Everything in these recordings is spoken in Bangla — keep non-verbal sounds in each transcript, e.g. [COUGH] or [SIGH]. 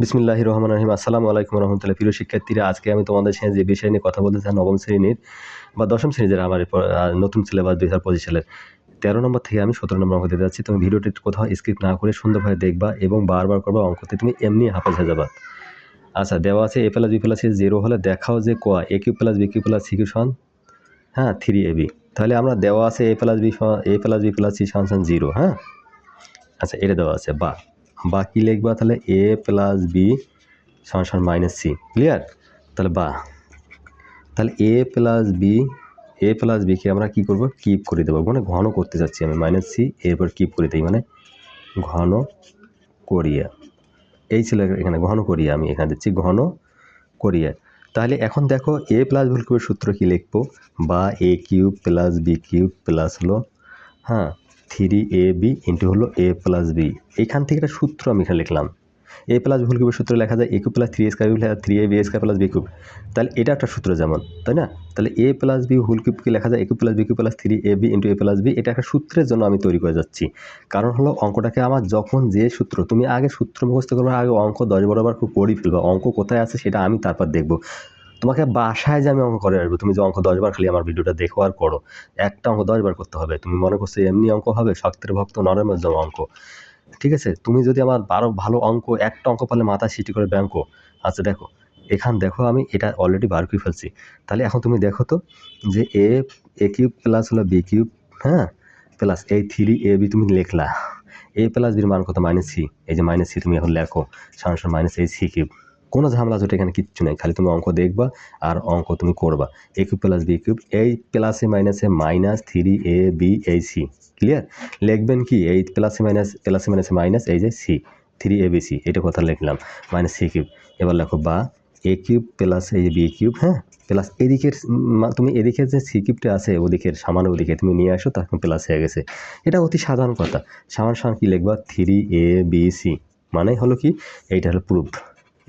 বিসমিল্লাহ রহমান রহিম। আসসালামু আলাইকুম রহমতুল্লাহ। প্রিয় শিক্ষার্থীরা, আজকে আমি তোমাদের সাথে যে বিষয় নিয়ে কথা বলতে চাই, নবম শ্রেণির বা দশম শ্রেণির যারা আমার নতুন সিলেবাস দুই হাজার পঁচিশ সালের। তেরো নম্বর থেকে আমি সতেরো নম্বর অঙ্ক দিতে যাচ্ছি। তুমি ভিডিওটি কোথাও স্কিপ না করে সুন্দরভাবে দেখবা এবং বারবার করবা, অঙ্কতে তুমি এমনি হাফাজ হয়ে যাবা। আচ্ছা দেওয়া আছে A plus, B plus zero হলে দেখাও যে কোয়া A cube plus, B cube plus, C cube সমান হ্যাঁ থ্রি এ বি। তাহলে আমরা দেওয়া আছে A plus, B A plus, B plus, C সমান, জিরো হ্যাঁ? আচ্ছা এটা দেওয়া আছে, বা। বা কী লিখবা? তাহলে এ প্লাস বি সমান মাইনাস সি ক্লিয়ার তাহলে বা। তাহলে A plus B A plus বিকে আমরা কী করব? কিপ করে দেবো। মানে ঘন করতে চাচ্ছি আমি। মাইনাস সি এরপর কিপ করে দিই। মানে ঘন করিয়া। এই ছিল এখানে ঘন করিয়া আমি এখানে দিচ্ছি। ঘন করিয়া। তাহলে এখন দেখো এ প্লাস ভুল কিউবের সূত্র কী লিখব? বা A cube plus B cube plus হলো হ্যাঁ থ্রি এ বি ইন্টু হলো এ প্লাস বি। এইখান থেকে একটা সূত্র আমি এখানে লিখলাম। এ প্লাস ভুল কিউবের সূত্র লেখা যায় A cube plus three A square three A B square plus B cube তাহলে এটা একটা সূত্র যেমন, তাই না? তাহলে এ প্লাস বি হোল কিউবকে লেখা যায় A cube plus B cube plus three A B into A plus B এটা একটা সূত্রের জন্য আমি তৈরি করে যাচ্ছি। কারণ হলো অঙ্কটাকে আমার যখন যে সূত্র, তুমি আগে সূত্র মুখস্থ করবে আগে অঙ্ক দশ বরাবর খুব পড়ি ফেলবা। অঙ্ক কোথায় আছে সেটা আমি তারপর দেখব। তোমাকে বাসায় যে আমি অঙ্ক করে আসব, তুমি যে অঙ্ক দশবার খালি আমার ভিডিওটা দেখো আর করো, একটা অঙ্ক দশবার করতে হবে। তুমি মনে করছ এমনি অঙ্ক হবে? শক্তের ভক্ত নরের মধ্যে অঙ্ক। ঠিক আছে? তুমি যদি আমার বারো ভালো অঙ্ক, একটা অঙ্ক পারলে মাথায় সিটি করে ব্যাঙ্কো আচ্ছা দেখো, এখান দেখো আমি এটা অলরেডি বার করে ফেলছি। তাহলে এখন তুমি দেখো তো যে এ এ কিউব প্লাস হলো বি কিউব হ্যাঁ? প্লাস এই থ্রি এ বি তুমি লিখলা। এ প্লাস বির মান কত? Minus C. এই যে মাইনাস সি তুমি এখন লেখো। সাংসন মাইনাস এই সি কিউব। কোনো ঝামেলা জোটে এখানে কিচ্ছু নেই, খালি তুমি অঙ্ক দেখবা আর অঙ্ক তুমি করবা। A cube plus B cube এই প্লাসে মাইনাসে মাইনাস থ্রি এ বি এই সি ক্লিয়ার লিখবেন কি এই প্লাসে মাইনাস প্লাসে মাইনাসে মাইনাস এই যে C three A B C এটা কথা লিখলাম মাইনাস সি কিউব এবার লেখো বা এ কিউব প্লাস এই যে বি কিউব হ্যাঁ? প্লাস এদিকের তুমি এদিকের যে সি কিউবটা আছে, ওদিকের, সামান্য ওদিকে তুমি নিয়ে আসো, তখন প্লাস হয়ে গেছে। এটা অতি সাধারণ কথা। সামান সামান কী লিখবা থ্রি এ বি সি মানে হলো কি, এইটা হলো প্রুফ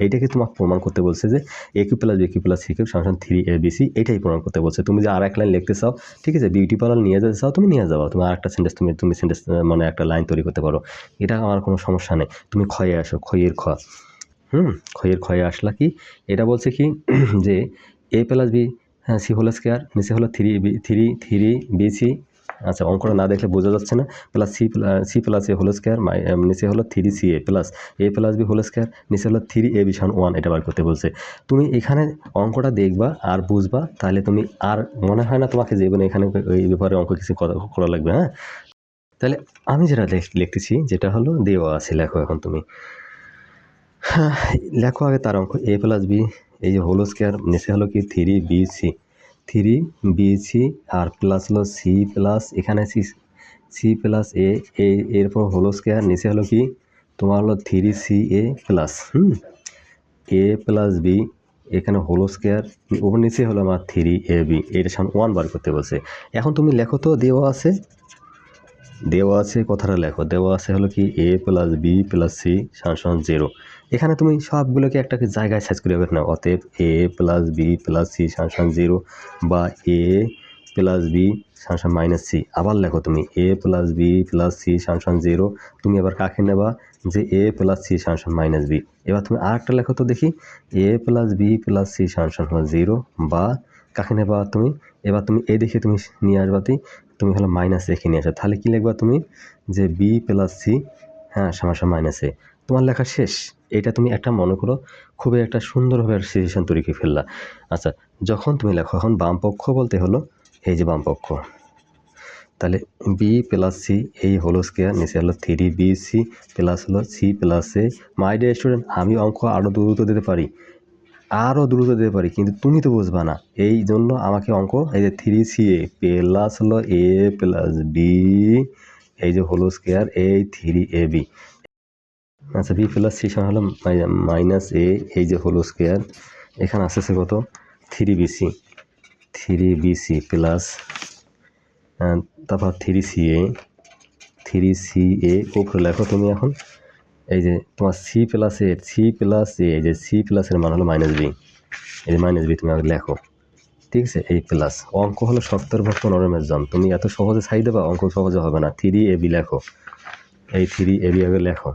এইটাকে তোমাকে প্রমাণ করতে বলছে যে A cube plus B cube plus C cube সমান থ্রি এ বি সি এইটাই প্রমাণ করতে বলছে। তুমি যে আর এক লাইন লিখতে চাও, ঠিক আছে? বিউটি পার্লার নিয়ে যেতে চাও, তুমি নিয়ে যাও। তুমি আর একটা সেন্টেন্স তুমি তুমি সেন্টেন্স মানে একটা লাইন তৈরি করতে পারো। এটা আমার কোনো সমস্যা নেই। তুমি ক্ষয়ে আসো, ক্ষয়ের খ হুম? ক্ষয়ের ক্ষয়ে আসলা কি? এটা বলছে কি, [CLEARS THROAT] যে এ প্লাস বি হ্যাঁ সি হোল স্কোয়ার নিচে হলো three B three three B C আচ্ছা অঙ্কটা না দেখলে বোঝা যাচ্ছে না। Plus C C plus A whole square নিচে হলো three C A plus A plus B whole square নিচে হলো থ্রি এ বি সমান ওয়ান এটা বার করতে বলছে। তুমি এখানে অঙ্কটা দেখবা আর বুঝবা, তাহলে তুমি আর মনে হয় না তোমাকে জীবনে এখানে এই ব্যাপারে অঙ্ক কিছু করা লাগবে হ্যাঁ? তাহলে আমি যেটা লিখতেছি, যেটা হলো দেওয়া আছে, লেখো এখন তুমি। হ্যাঁ লেখো আগে তার অঙ্ক। এ প্লাস বি এই যে হোল স্কোয়ার নিচে হলো কি three B C three B C আর প্লাস হলো সি প্লাস এখানে সি সি প্লাস এ এরপর হলো স্কোয়ার নিচে হলো কি? তোমার হলো three C A plus A plus B এখানে হোল স্কোয়ার ওপর নিচে হলো আমার থ্রি এ বি এটা সামনে ওয়ান বার করতে বলছে। এখন তুমি লেখো তো, দেওয়া আছে। দেওয়া আছে, কথাটা লেখো। দেওয়া আছে হলো কি A plus B plus C সমান জিরো এখানে তুমি সবগুলোকে একটা জায়গায় সাইজ করে না অতএব A plus B plus C সমান জিরো বা এ প্লাস বি সমান মাইনাস সি আবার লেখো তুমি A plus B plus C সমান জিরো তুমি আবার কাকে নেবা? যে এ প্লাস সি সমান মাইনাস বি এবার তুমি আর একটা লেখো তো দেখি। A plus B plus C সমান জিরো বা কাকে নেবা তুমি? এবার তুমি এ দেখে তুমি নিয়ে আসবাতি তুমি হলো মাইনাস রেখে নিয়ে আসো। তাহলে কী লিখবা তুমি? যে বি প্লাস সি হ্যাঁ সমাসা মাইনাস এ তোমার লেখা শেষ। এটা তুমি একটা মনে করো, খুবই একটা সুন্দরভাবে সিচুয়েশন তৈরি করে ফেললা। আচ্ছা যখন তুমি লেখো, এখন বাম পক্ষ বলতে হলো, এই যে বাম পক্ষ। তাহলে বি প্লাস সি এই হলো স্কোয়ার নিচে হলো থ্রি বি সি প্লাস হলো C plus A my dear student আমি অঙ্ক আরও দ্রুত দিতে পারি? আরও দ্রুত দিতে পারি, কিন্তু তুমি তো বুঝবা না। এই জন্য আমাকে অঙ্ক, এই যে থ্রি সি এ প্লাস হলো এ প্লাস বি এই যে হলো স্কোয়ার এই থ্রি এ বি আচ্ছা বি প্লাস সি সমান হলো মাইনাস এ এই যে হলো স্কোয়ার এখানে আসতেছে কত? Three BC three BC plus তারপর three C A three C A উপরে লেখো তুমি এখন। এই যে তোমার C plus A C plus A, এই যে সি প্লাসের মান হলো মাইনাস বি এই যে মাইনাস বি তুমি আগে লেখো। ঠিক আছে? এই প্লাস অঙ্ক হলো সত্তর ভক্ত নরমের জম তুমি এত সহজে ছাই দেবা, অঙ্ক সহজে হবে না। থ্রি এ বি লেখো। এই থ্রি এ বি আগে লেখো।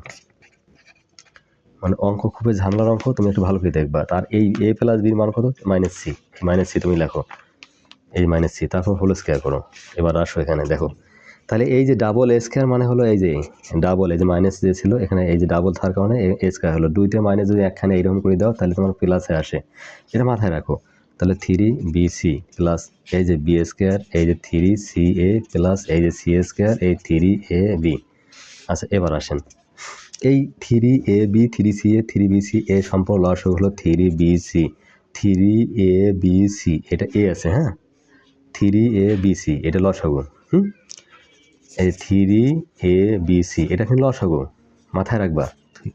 মানে অঙ্ক খুবই ঝামেলার অঙ্ক, তুমি একটু ভালো করে দেখবা। তার এই এ প্লাস বির মান কত? মাইনাস সি মাইনাস সি তুমি লেখো। এই মাইনাস সি তারপর হোল স্কোয়ার করো। এবার আসো এখানে, দেখো। তাহলে এই যে ডাবল এ স্কোয়ার মানে হলো এই যে ডাবল এই যে মাইনাস যে ছিল, এখানে এই যে ডাবল থাকার কারণে এ স্কোয়ার হলো। দুইটা মাইনাস যদি একখানে এইরকম করে দাও, তাহলে তোমার প্লাসে আসে। এটা মাথায় রাখো। তাহলে থ্রি বি সি প্লাস এই যে বি স্কোয়ার এই যে থ্রি সি এ প্লাস এই যে সি স্কোয়ার এই থ্রি এ বি আচ্ছা এবার আসেন। এই three A B three C A three B C A সম্পর্ক লসক হলো three B C three A B C এটা এ আছে হ্যাঁ? থ্রি এ বি সি এটা লসাগু হুম? এই থ্রি এ বি সি, এটা কিন্তু লসাগু, মাথায় রাখবা।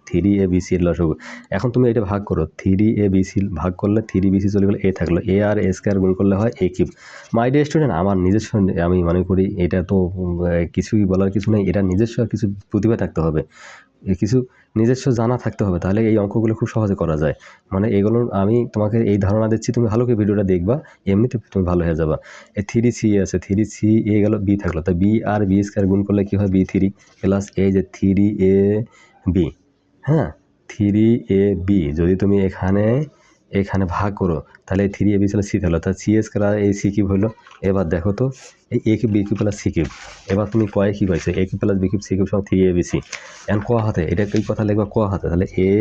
থ্রি এ বি সি এর লসাগু। এখন তুমি এটা ভাগ করো, থ্রি এ বি সি ভাগ করলে থ্রি বি সি চলে গেলে এ থাকল। এ আর এ স্কোয়ার গুণ করলে হয় A cube. My dear student আমার নিজস্ব আমি মনে করি এটা তো কিছুই বলার কিছু নেই, এটা নিজস্ব কিছু প্রতিভা থাকতে হবে। কিছু নিজস্ব জানা থাকতে হবে, তাহলে এই অঙ্কগুলো খুব সহজে করা যায়। মানে এগুলো আমি তোমাকে এই ধারণা দিচ্ছি, তুমি ভালো করে ভিডিওটা দেখবা, এমনিতে তুমি ভালো হয়ে যাবা। এই থ্রি সি আছে থ্রি সি এ গেল বি থাকল, তা বি আর বি স্কোয়ার গুণ করলে কী হয়? বি থ্রি প্লাস এই যে থ্রি এ বি হ্যাঁ? থ্রি এ বি যদি তুমি এখানে এখানে ভাগ করো। তাহলে থ্রি এ বি ছিল সি থাকল তাহলে সি স্কোয়ার এই সি কিউব হলো। এবার দেখো তো, এই A cube B cube plus C cube এবার তুমি কয়ে কী পাইছো A cube plus B cube C cube সব থ্রি এ বি সি এখন ক হাতে? এটা এই কথা লিখবা? ক হাতে? তাহলে এ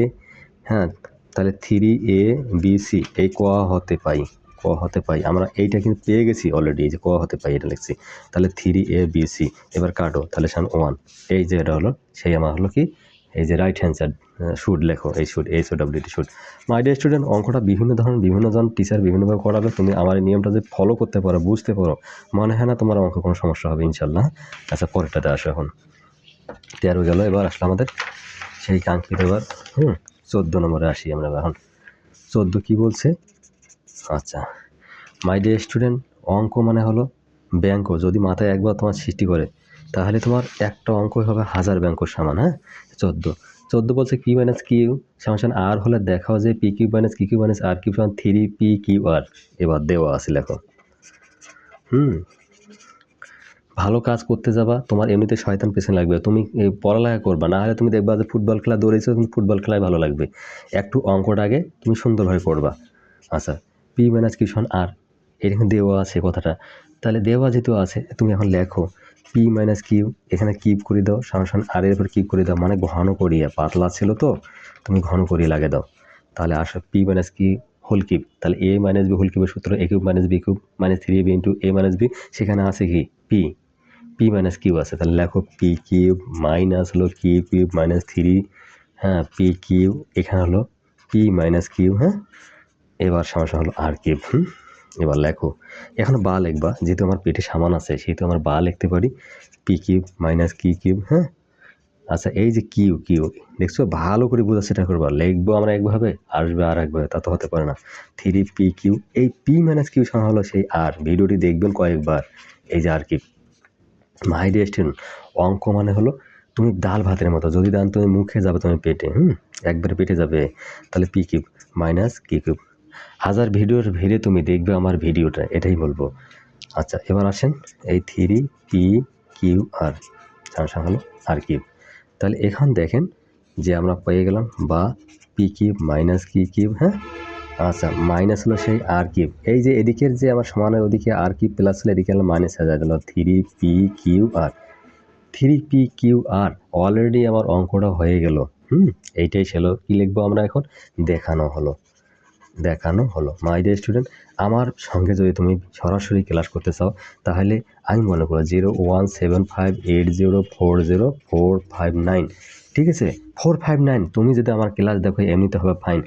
হ্যাঁ তাহলে থ্রি এ বি সি এই ক হতে পাই, ক হতে পাই। আমরা এইটা কিন্তু পেয়ে গেছি অলরেডি এই যে ক হতে পাই, এটা লিখছি। তাহলে থ্রি এ বি সি এবার কাটো, তাহলে সান ওয়ান এই যে এটা হলো, সেই আমার হলো কি? এই যে রাইট হ্যান্ড সাইড শুড লেখো, এই should H O W T should my dear student অঙ্কটা বিভিন্ন ধরনের বিভিন্নজন টিচার বিভিন্নভাবে করাবে, তুমি আমার এই নিয়মটা যে ফলো করতে পারো, বুঝতে পারো, মনে হয় না তোমার অঙ্ক কোনো সমস্যা হবে ইনশাল্লাহ আচ্ছা পরেরটাতে আসো এখন। তেরো গেল, এবার আসলো আমাদের সেই কাঙ্ক্ষিত এবার, হুম, চোদ্দ নম্বরে আসি আমরা এখন। চোদ্দ কী বলছে? আচ্ছা মাই ডে স্টুডেন্ট অঙ্ক মানে হলো ব্যাঙ্ক যদি মাথায় একবার তোমার সৃষ্টি করে তাহলে তোমার একটা অঙ্কই হবে হাজার ব্যাঙ্কর সমান হ্যাঁ? চোদ্দ। চোদ্দ বলছে পি মাইনাস কিউ সমান আর হলে দেখাও যে P Q minus Q Q minus R Q সমান থ্রি পি কিউ আর এবার দেওয়া আছে, লেখো। হুম। ভালো কাজ করতে যাবা, তোমার এমনিতে শয়তান পেছনে লাগবে। তুমি পড়ালেখা করবা, না হলে তুমি দেখবা যে ফুটবল খেলা দৌড়েছো, তুমি ফুটবল খেলায় ভালো লাগবে। একটু অঙ্কটা আগে তুমি সুন্দরভাবে করবা আচ্ছা পি মাইনাস কিউশন আর এরকম দেওয়া আছে কথাটা। তাহলে দেওয়া যেহেতু আছে, তুমি এখন লেখো। পি মাইনাস কিউ এখানে কিপ করে দাও, সামনে আর এর উপর কিপ করে দাও মানে ঘন করিয়ে, পাতলা ছিল তো, তুমি ঘন করিয়ে লাগে দাও। তাহলে আসো P minus Q whole cube তাহলে এ মাইনাস বি হোল কিউবের সূত্র A cube minus B cube minus three B into A minus B সেখানে আছে কি? পি পি মাইনাস কিউব আছে, তাহলে লেখো পি কিউব মাইনাস হলো কিউ কিউব মাইনাস থ্রি হ্যাঁ পি কিউব এখানে হলো পি মাইনাস কিউব হ্যাঁ এবার সমস্যা হলো আর কিউব হুম। এবার লেখো। এখন বা লিখবা, যেহেতু আমার পেটে সামান আছে, সেহেতু আমার বা লিখতে পারি। P cube minus Q cube হ্যাঁ? আচ্ছা এই যে কিউ কিউ দেখছ? ভালো করে বোঝার চেষ্টা করবা। লিখব আমরা একভাবে, আসবে আর একভাবে, তা তো হতে পারে না। থ্রি পি কিউ এই পি মাইনাস কিউ সমান হলো সেই আর ভিডিওটি দেখবেন কয়েকবার। এই যে আর কি মাই ডিয়ার স্টুডেন্ট অঙ্ক মানে হলো তুমি ডাল ভাতের মতো। যদি দান তুমি মুখে যাবে তুমি পেটে, হুম? একবারে পেটে যাবে। তাহলে P cube minus Q cube হাজার ভিডিওর ভিড়ে তুমি দেখবে আমার ভিডিওটা, এটাই বলব। আচ্ছা এবার আসেন এই থ্রি পি কিউ আর সামসাং হলো আর কিউব। তাহলে এখন দেখেন যে আমরা পেয়ে গেলাম বা P cube minus Q cube হ্যাঁ? আচ্ছা মাইনাস হলো সেই আর কিউব। এই যে এদিকের যে আমার সমানের ওদিকে আর কিউব প্লাস হলো এদিকে হলো মাইনাস হয়ে যায় three P Q R. Three P Q R already আমার অঙ্কটা হয়ে গেল, হুম? এইটাই ছিল, কী লিখব আমরা এখন? দেখানো হলো। দেখানো হলো। মাই ডিয়ার স্টুডেন্ট আমার সঙ্গে যদি তুমি সরাসরি ক্লাস করতে চাও, তাহলে আমি মনে করো zero one seven five eight zero four zero four five nine ঠিক আছে? ফোর ফাইভ নাইন, তুমি যদি আমার ক্লাস দেখো, এমনিতে হবে ফাইন।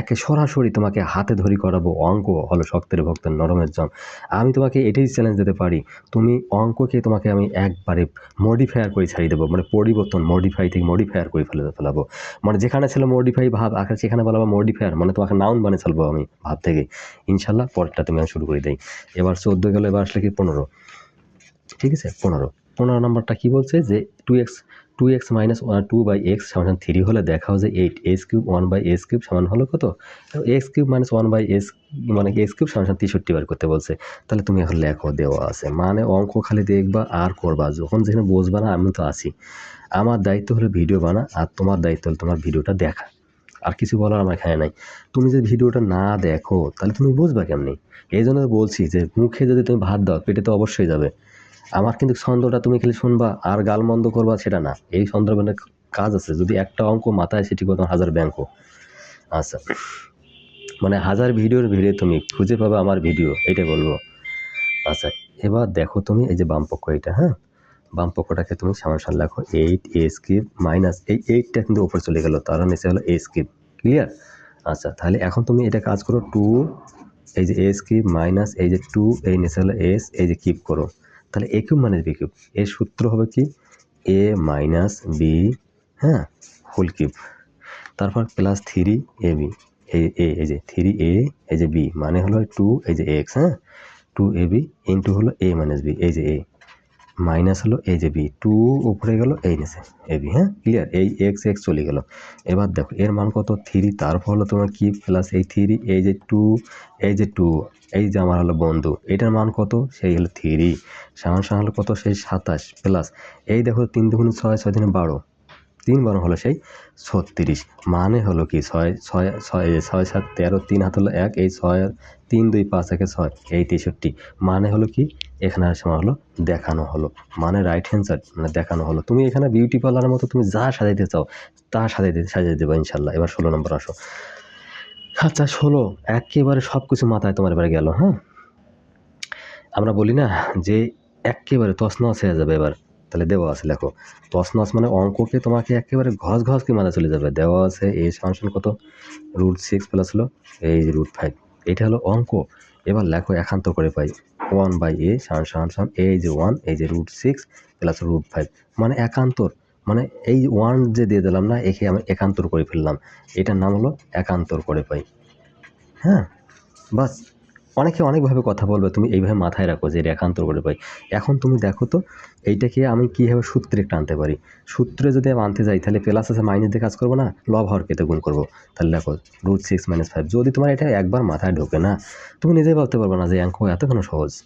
একে সরাসরি তোমাকে হাতে ধরি করাবো, অঙ্ক হলো শক্তের ভক্তের নরমের জন। আমি তোমাকে এটাই চ্যালেঞ্জ দিতে পারি, তুমি অঙ্ককে তোমাকে আমি একবারে মডিফায়ার করে ছাড়িয়ে দেবো মানে পরিবর্তন মডিফাই থেকে মডিফায়ার করে ফেলে ফেলাবো। মানে যেখানে ছিল মডিফাই ভাব আকার সেখানে বলাবো মডিফায়ার মানে তোমাকে নাউন বানিয়ে ফেলব আমি ভাব থেকে। ইনশাল্লাহ পরেরটা তুমি আমি শুরু করে দিই। এবার চোদ্দ গেলো, এবার আসলে কি পনেরো? ঠিক আছে, পনেরো। পনেরো নম্বরটা কী বলছে যে two X two X minus one two by X সমান থ্রি হলে দেখাও যে eight S cube one by S cube সমান হলো কত? X cube minus one by S মানে এক্স কিউব সমান তেষট্টি বার করতে বলছে। তাহলে তুমি এখন লেখো, দেওয়া আছে। মানে অঙ্ক খালি দেখবা আর করবা। যখন যেখানে বসবা না আমি তো আছি। আমার দায়িত্ব হলো ভিডিও বানা, আর তোমার দায়িত্ব হলো তোমার ভিডিওটা দেখা। আর কিছু বলার আমার এখানে নাই। তুমি যদি ভিডিওটা না দেখো, তাহলে তুমি বুঝবা কেমনি? এই জন্য বলছি যে মুখে যদি তুমি ভাত দাও, পেটে তো অবশ্যই যাবে। আমার কিন্তু ছন্দটা তুমি খালি শুনবা, আর গালমন্দ করবা সেটা না। এই ছন্দের মানে কাজ আছে। যদি একটা অঙ্ক মাথায়, সেটি করতাম হাজার ব্যাঙ্ক আচ্ছা। মানে হাজার ভিডিওর ভিড়ে তুমি খুঁজে পাবে আমার ভিডিও এটা বলব। আচ্ছা এবার দেখো তুমি এই যে বামপক্ষ এটা হ্যাঁ? বাম পক্ষটাকে তুমি সামনে লেখো এইট এ স্কিপ মাইনাস এই এইটটা কিন্তু উপরে চলে গেলো, তার নিচে হলো এ স্কিপ ক্লিয়ার আচ্ছা তাহলে এখন তুমি এটা কাজ করো টু এই যে এ স্কিপ মাইনাস এই যে টু এই নিচে হলো এস এই যে কিপ করো। তাহলে A cube minus B cube এর সূত্র হবে কি? এ মাইনাস বি হ্যাঁ হোল কিউব তারপর plus three A B A A যে থ্রি এ এই যে বি মানে হলো টু এই যে এক্স হ্যাঁ? টু এ বি ইন্টু হলো এ মাইনাস বি এই যে এ মাইনাস হলো এই যে বি, টু উপরে গেল, এই নিচে, এ বি হ্যাঁ? ক্লিয়ার এই এক্স এক্স চলে গেল। এবার দেখো, এর মান কত? থ্রি তারপর হলো তোমার কি? প্লাস এই থ্রি এই যে টু এই যে টু এই যে আমার হলো বন্ধু, এটার মান কত? সেই হলো থ্রি সামান সামান হলো কত? সেই সাতাশ প্লাস এই দেখো তিন দুগুণ ছয় ছয় দিনে বারো তিন বারো হলো সেই ছত্রিশ। মানে হলো কি? ছয় ছয় ছয় ছয়, সাত, তেরো, তিন হাত হলো এক, এই ছয়, তিন, দুই, পাঁচ, একে ছয়, এই তেষট্টি। মানে হলো কি? এখানে সময় হলো দেখানো হলো। মানে রাইট হ্যান্ড সাইড মানে দেখানো হলো। তুমি এখানে বিউটি পার্লারের মতো তুমি যা সাজাইতে চাও, তা সাজাইতে, সাজিয়ে দেবো ইনশাল্লাহ এবার ষোলো নম্বর আসো। আচ্ছা ষোলো। একেবারে সব কিছু মাথায় তোমার এবারে গেল হ্যাঁ? আমরা বলি না যে একেবারে তছনছ হয়ে যাবে এবার। তাহলে দেওয়া আছে, লেখো। তছনছ মানে অঙ্ককে তোমাকে একেবারে ঘস ঘস কি মাথা চলে যাবে। দেওয়া আছে এই ফাংশন কত? রুট সিক্স প্লাস হলো এই রুট ফাইভ এটা হলো অঙ্ক। এবার লেখো একান্ত করে পাই। ওয়ান বাই এ সান সান সান এই যে ওয়ান এই যে root six plus root five মানে একান্তর। মানে এই ওয়ান যে দিয়ে দিলাম না, একে আমি একান্তর করে ফেললাম। এটার নাম হলো একান্তর করে পাই। হ্যাঁ? বাস। অনেকে অনেকভাবে কথা বলবে, তুমি এইভাবে মাথায় রাখো যে এটা করে পাই এখন তুমি দেখো তো, এইটাকে আমি কীভাবে সূত্রে একটা আনতে পারি? সূত্রে যদি আমি আনতে যাই, তাহলে প্লাস আছে মাইনাস দিয়ে কাজ করব না? লব হওয়ার কেতে গুণ করব। তাহলে দেখো রুট সিক্স মাইনাস ফাইভ যদি তোমার এটা একবার মাথায় ঢোকে না, তুমি নিজেই ভাবতে পারবে না যে অঙ্ক এতক্ষণ সহজ।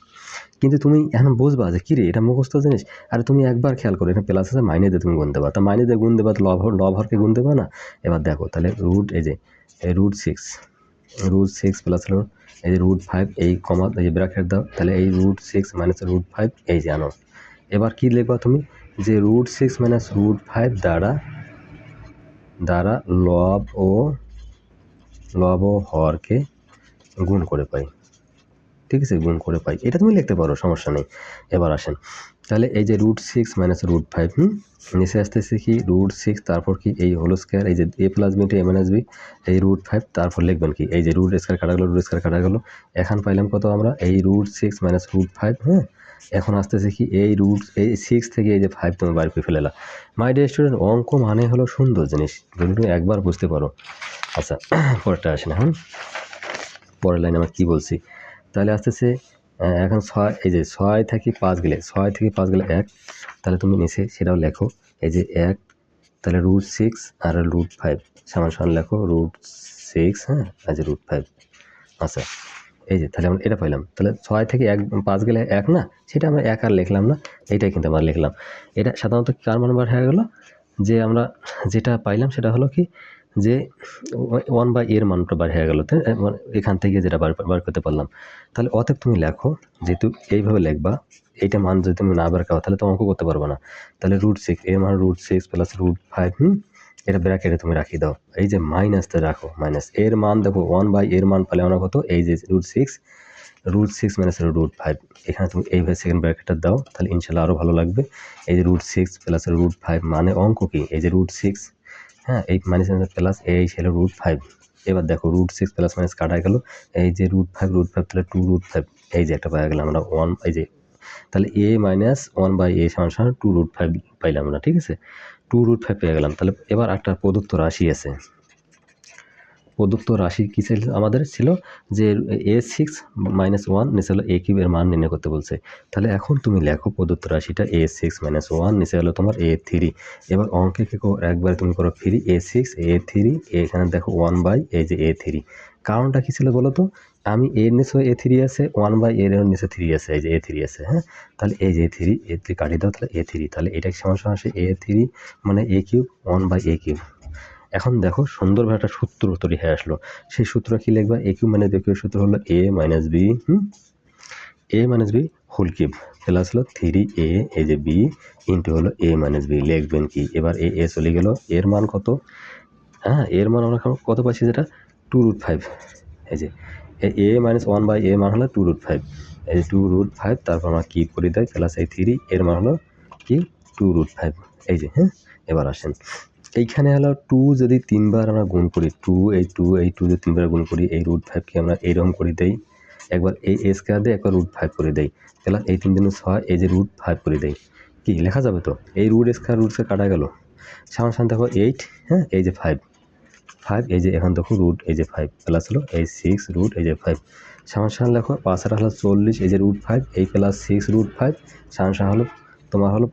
কিন্তু তুমি এখন বুঝবা যে কী রে এটা মুখস্থ জিনিস। আর তুমি একবার খেয়াল করো এটা প্লাস আছে মাইনে দিয়ে তুমি গুণ দেবা। তা মাইনে দিয়ে গুণ দেবা, তো লব হর- লব হরকে গুণ দেবা না? এবার দেখো, তাহলে রুট এই যে root six root six plus হলো এই যে রুট ফাইভ এই কমা এই যে ব্র্যাকেট দাও, তাহলে এই root six minus root five এই আনো। এবার কি লিখবা তুমি? যে root six minus root five দ্বারা দ্বারা লব ও লব ও হরকে গুণ করে পাই। ঠিক আছে? গুণ করে পাই। এটা তুমি লিখতে পারো, সমস্যা নেই। এবার আসেন। তাহলে এই যে root six minus root five hmm? নিচে আসতেছে কি? রুট সিক্স তারপর কি এই হোল স্কোয়ার এই যে A plus B two A minus B এই রুট ফাইভ তারপর লিখবেন কি? এই যে রুট স্কোয়ার কাটা গেলো রুট স্কোয়ার কাটা গেলো। এখন পাইলাম কত আমরা? এই root six minus root five হ্যাঁ এখন আসতেছে কি? এই রুট এই সিক্স থেকে এই যে ফাইভ তুমি বার করে ফেলেলা মাই ডিয়ার স্টুডেন্ট অঙ্ক মানে হলো সুন্দর জিনিস। যদি তুমি একবার বুঝতে পারো। আচ্ছা [CLEARS THROAT] পরেরটা আসে না হ্যাঁ পরের লাইনে আমরা কী বলছি? তাহলে আসতেছে এখন ছয়, এই যে ছয় থেকে পাঁচ গেলে, ছয় থেকে পাঁচ গেলে এক, তাহলে তুমি নিচে সেটাও লেখো, এই যে এক, তাহলে রুট সিক্স আর রুট ফাইভ সমান সামান লেখো রুট সিক্স হ্যাঁ আর যে রুট ফাইভ আচ্ছা এই যে তাহলে আমরা এটা পাইলাম, তাহলে ছয় থেকে এক, পাঁচ গেলে এক না, সেটা আমরা এক আর লিখলাম না এটাই কিন্তু আমরা লিখলাম, এটা সাধারণত কার মান বার হয়ে গেলো, যে আমরা যেটা পাইলাম সেটা হলো কি যে ওয়ান বাই এর মানটা বার হয়ে গেল মানে এখান থেকে যেটা বার বার করতে পারলাম। তাহলে অতএব তুমি লেখো যেহেতু এইভাবে লিখবা, এইটা মান যদি তুমি না বার করো, তাহলে তো অঙ্ক করতে পারবে না। তাহলে রুট সিক্স এর মান root six plus root five হুম? এটা ব্র্যাকেটে তুমি রাখিয়ে দাও। এই যে মাইনাসটা রাখো মাইনাস এর মান দেখো ওয়ান বাই এর মান পেলে আমরা কত? এই যে root six root six minus root five এখানে তুমি এইভাবে সেকেন্ড ব্র্যাকেটটা দাও, তাহলে ইনশাল্লাহ আরও ভালো লাগবে। এই যে root six plus root five মানে অঙ্ক কি? এই যে রুট সিক্স হ্যাঁ এই মাইনাস প্লাস এই ছিল রুট ফাইভ এবার দেখো রুট সিক্স প্লাস মাইনাস কাটা গেল। এই যে রুট ফাইভ রুট ফাইভ তাহলে টু রুট ফাইভ এই যে একটা পাওয়া গেলাম আমরা ওয়ান এই যে তাহলে A minus one by A সমান সমান টু রুট ফাইভ পাইলাম আমরা, ঠিক আছে? টু রুট ফাইভ পেয়ে গেলাম। তাহলে এবার একটা প্রদত্ত রাশি আছে। প্রদত্ত রাশি কী ছিল? আমাদের ছিল যে এ সিক্স মাইনাস ওয়ান নিচে হলো এ কিউবের মান নির্ণয় করতে বলছে। তাহলে এখন তুমি লেখো প্রদত্ত রাশিটা এ সিক্স মাইনাস ওয়ান নিচে হলো তোমার এ থ্রি এবার অঙ্কে কি একবারে তুমি করো free A six A three এখানে দেখো ওয়ান বাই এই যে এ থ্রি কারণটা কী ছিল বলো তো? আমি এর নিচেও এ থ্রি আছে ওয়ান বাই এর নিচে থ্রি আছে, এই যে এ থ্রি আছে হ্যাঁ? তাহলে এই যে থ্রি এ থ্রি কাটিয়ে দাও, তাহলে এ থ্রি তাহলে এটা সমান সমান আসে? এ থ্রি মানে A cube one by A cube এখন দেখো সুন্দরভাবে একটা সূত্র তৈরি হয়ে আসলো। সেই সূত্র কি লিখবা? এ কিউ মাইনাস বি সূত্র হলো A minus B hmm? A minus B whole cube plus হলো থ্রি এ এই যে বি ইন্টু হলো এ মাইনাস বি লিখবেন কি? এবার এ এ চলে গেল। এর মান কত? হ্যাঁ এর মান আমরা কত পাচ্ছি যেটা? টু রুট ফাইভ এই যে A minus one by A মান হলো টু রুট ফাইভ এই যে টু রুট ফাইভ তারপর আমরা কিপ করে দেয় প্লাস এই থ্রি এর মান হলো কি? টু রুট ফাইভ এই যে হ্যাঁ? এবার আসেন। এইখানে হলো টু যদি তিনবার আমরা গুণ করি টু এই টু এই টু যদি তিনবার গুণ করি, এই রুট ফাইভকে আমরা এইরকম করে দেই। একবার এই এ স্কোয়ার দিয়ে একবার রুট ফাইভ করে দেই। তাহলে এই তিন দিন ছয় এই যে রুট ফাইভ করে দেই। কি, লেখা যাবে তো? এই রুট স্কোয়ার রুট স্কোয়ার কাটা গেল। সামান সামান দেখো এইট হ্যাঁ এই যে ফাইভ ফাইভ এই যে এখন দেখো রুট এই যে ফাইভ প্লাস হলো এই সিক্স রুট এই যে ফাইভ সামান সামান লেখো পাঁচ আর হলো চল্লিশ এই যে রুট ফাইভ এই প্লাস সিক্স রুট ফাইভ সামান সামান হলো তোমার হলো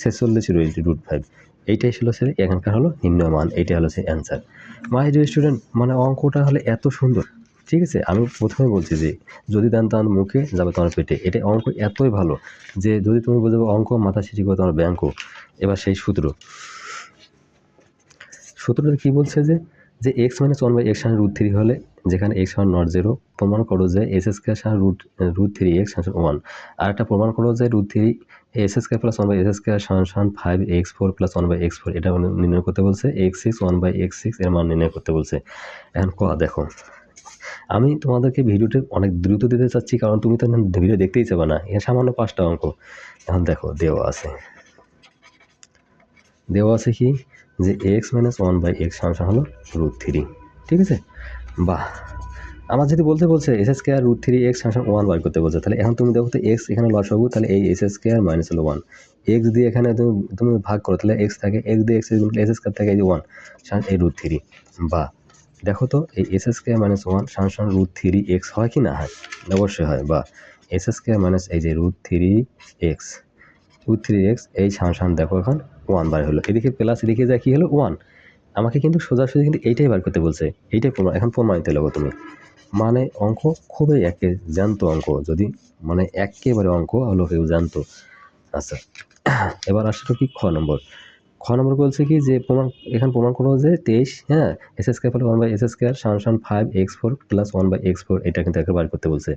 ছেচল্লিশ রুট ফাইভ এইটাই ছিল সে এখানকার হলো নিম্নমান এইটাই হলো সে অ্যান্সার মাই ডিয়ার স্টুডেন্ট মানে অঙ্কটা হলে এত সুন্দর। ঠিক আছে? আমি প্রথমে বলছি যে, যদি দেন তার মুখে, যাবে তোমার পেটে। এটা অঙ্ক এতই ভালো যে, যদি তুমি বুঝবে অঙ্ক মাথা সিটি করে তোমার ব্যাঙ্কও এবার সেই সূত্র। সূত্রটা কি বলছে যে যে X minus one by X root three হলে, যেখানে এক্স সমান নট জিরো প্রমাণ করো যে এস এস কে সমান রুট রুট থ্রি এক্স সমান ওয়ান আর একটা প্রমাণ করো যে root three S S square plus one by S square সমান সমান five X four plus one by X four এটা নির্ণয় করতে বলছে। X six one by X six এর মান নির্ণয় করতে বলছে। এখন ক, দেখো। আমি তোমাদেরকে ভিডিওটা অনেক দ্রুত দিতে চাচ্ছি, কারণ তুমি তো ভিডিও দেখতেই চাবে না। এখানে সামান্য পাঁচটা অঙ্ক। এখন দেখো, দেওয়া আছে। দেওয়া আছে কি? যে X minus one by X সমান হলো রুট থ্রি ঠিক আছে? বাহ! আমার যদি বলতে বলছে S square root three X সমান ওয়ান বার করতে বলছে, তাহলে এখন তুমি দেখো তো এক্স এখানে লস লসাগু তাহলে এই এস এস কেয়ার মাইনাস হলো ওয়ান এক্স দিয়ে এখানে তুমি তুমি ভাগ করো, তাহলে এক্স থাকে এক্স দিয়ে এক্স এস এস কেয়ার থাকে এই যে ওয়ান এই রুট থ্রি বা দেখো তো, এই S S care minus one সমান রুট থ্রি এক্স হয় কি না হয়? অবশ্যই হয় বা এস এস কেয়ার মাইনাস এই যে root three X root three X এই সমান দেখো এখন ওয়ান বার হলো। এদিকে প্লাস এদিকে যা কি হলো? ওয়ান আমাকে কিন্তু সোজাসুজি কিন্তু এইটাই বার করতে বলছে, এইটাই প্রমাণ, এখন প্রমাণিত লাগো তুমি। মানে অঙ্ক খুবই একে জানতো অঙ্ক। যদি মানে একেবারে অঙ্ক হলো কেউ জানতো। আচ্ছা এবার আসলে কি খ নম্বর। খ নম্বর বলছে কি যে প্রমাণ, এখানে প্রমাণ করো যে তেইশ হ্যাঁ S square one by S square San San five X four plus one by X four এটা কিন্তু একে বার করতে বলছে।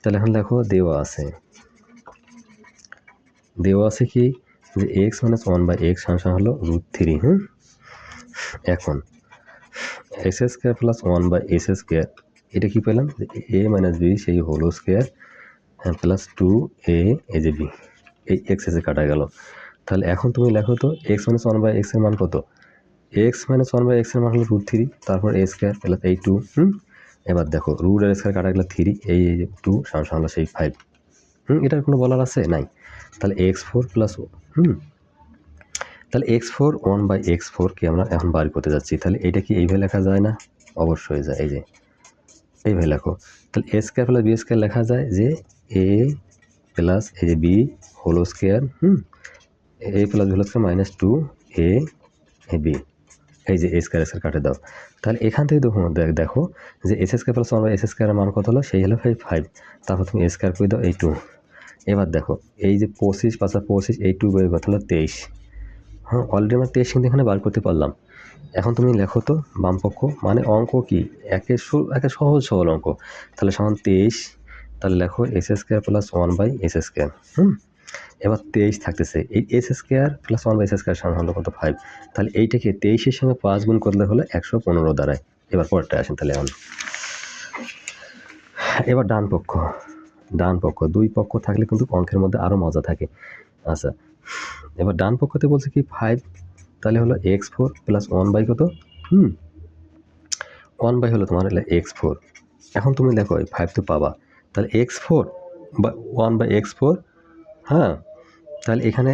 তাহলে এখন দেখো, দেওয়া আছে। দেওয়া আছে কি যে X minus one by X সান সান হলো রুট থ্রি হুম? এখন S S square plus one by S S square এটা কি পেলাম? এ মাইনাস বি সেই হোলো স্কোয়ার হ্যাঁ প্লাস টু এ এ যে বি এই এক্স এসে কাটা গেল। তাহলে এখন তুমি লেখো তো এক্স মাইনাস ওয়ান বাই এক্সের মান কত? এক্স মাইনাস ওয়ান বাই এক্সের মান হলো রুট থ্রি তারপর এ স্কোয়ার প্লাস এই টু হুম? এবার দেখো রুট আর স্কোয়ার কাটা গেলো থ্রি এই টু সামনে সামনে সেই ফাইভ হুম? এটার কোনো বলার আছে? নাই। তাহলে এক্স ফোর প্লাস হুম? তাহলে X four one by X ফোরকে আমরা এখন বার করতে যাচ্ছি। তাহলে এটা কি এইভাবে লেখা যায় না? অবশ্যই যায়, এই যে। এইভাবে লেখো। তাহলে A square plus B square লেখা যায় যে এ প্লাস এই যে B whole square hmm A plus B whole square minus two A B এই যে এ স্কোয়ার স্কোয়ার কাটে দাও। তাহলে এখান থেকে দেখো দেখ- যে S square plus one by S স্কোয়ারের মান কত হলো? সেই হলো ফাইভ ফাইভ তারপর তুমি এ স্কোয়ার করে দাও এই টু এবার দেখো, এই যে পঁচিশ পাঁচা পঁচিশ এই টু বের কথা হলো তেইশ। হ্যাঁ অলরেডি আমরা তেইশ কিন্তু এখানে বার করতে পারলাম। এখন তুমি লেখো তো বামপক্ষ মানে অঙ্ক কি? একে একে সহজ সরল অঙ্ক। তাহলে সমান তেইশ, তাহলে লেখো S square plus one by S square, হুম? এবার তেইশ থাকতেছে, এই S square plus one by S square সমান হলো কত? ফাইভ। তাহলে এইটাকে তেইশের সঙ্গে পাঁচ গুণ করলে হলো একশো পনেরো দাঁড়ায়। এবার পরেরটা আসেন তাহলে এখন। এবার ডান পক্ষ ডান পক্ষ, দুই পক্ষ থাকলে কিন্তু অঙ্কের মধ্যে আরও মজা থাকে। আচ্ছা এবার ডান পক্ষতে বলছে কি, ফাইভ তাহলে হলো X four plus one by কত? হুম। ওয়ান বাই হলো তোমার এক্স ফোর এখন তুমি দেখো এই ফাইভ তো পাবা। তাহলে এক্স ফোর বা ওয়ান বাই এক্স ফোর হ্যাঁ? তাহলে এখানে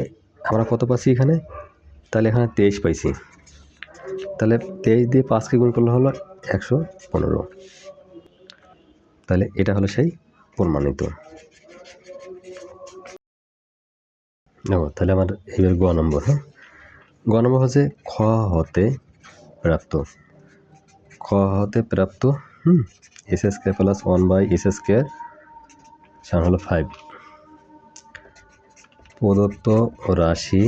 আমরা কত পাচ্ছি এখানে? তাহলে এখানে তেইশ পাইছি। তাহলে তেইশ দিয়ে পাঁচকে গুণ করলে হলো একশো পনেরো। তাহলে এটা হলো সেই প্রমাণিত। দেখো তাহলে আমার এবার গ নম্বর হ্যাঁ? গ নম্বর হচ্ছে খ হতে প্রাপ্ত। খ হতে প্রাপ্ত, হুম, S square plus one by S square সমান হলো ফাইভ প্রদত্ত রাশি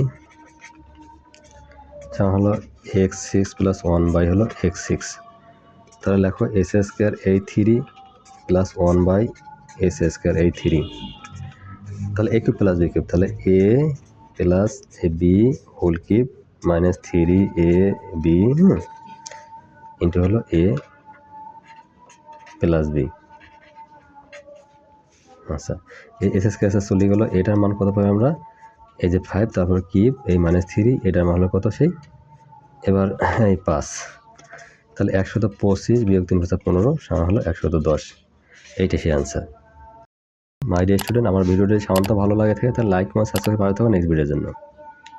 যা হলো X six plus one by হলো এক্স সিক্স তাহলে লেখো এস স্কোয়ার এই three plus one by S square এই থ্রি তাহলে A cube plus B cube তাহলে A plus B whole cube minus three A B into হলো এ প্লাস বি আচ্ছা এই এস এস ক্যাসে চলে গেলো, এটার মান কত পাই আমরা? এই যে ফাইভ তারপর কিউব এই মাইনাস থ্রি এটার মান হলো কত সেই? এবার এই পাঁচ। তাহলে একশত পঁচিশ বিয়োগ তিন পাঁচা পনেরো, সমান হলো একশত দশ। এইটা সেই আনসার মাই ডিয়ার স্টুডেন্ট আমার ভিডিওটি সামান্য ভালো লাগে থাকে, তাহলে লাইক এবং সাবস্ক্রাইব পাওয়া থাকবে নেক্সট ভিডিওর জন্য।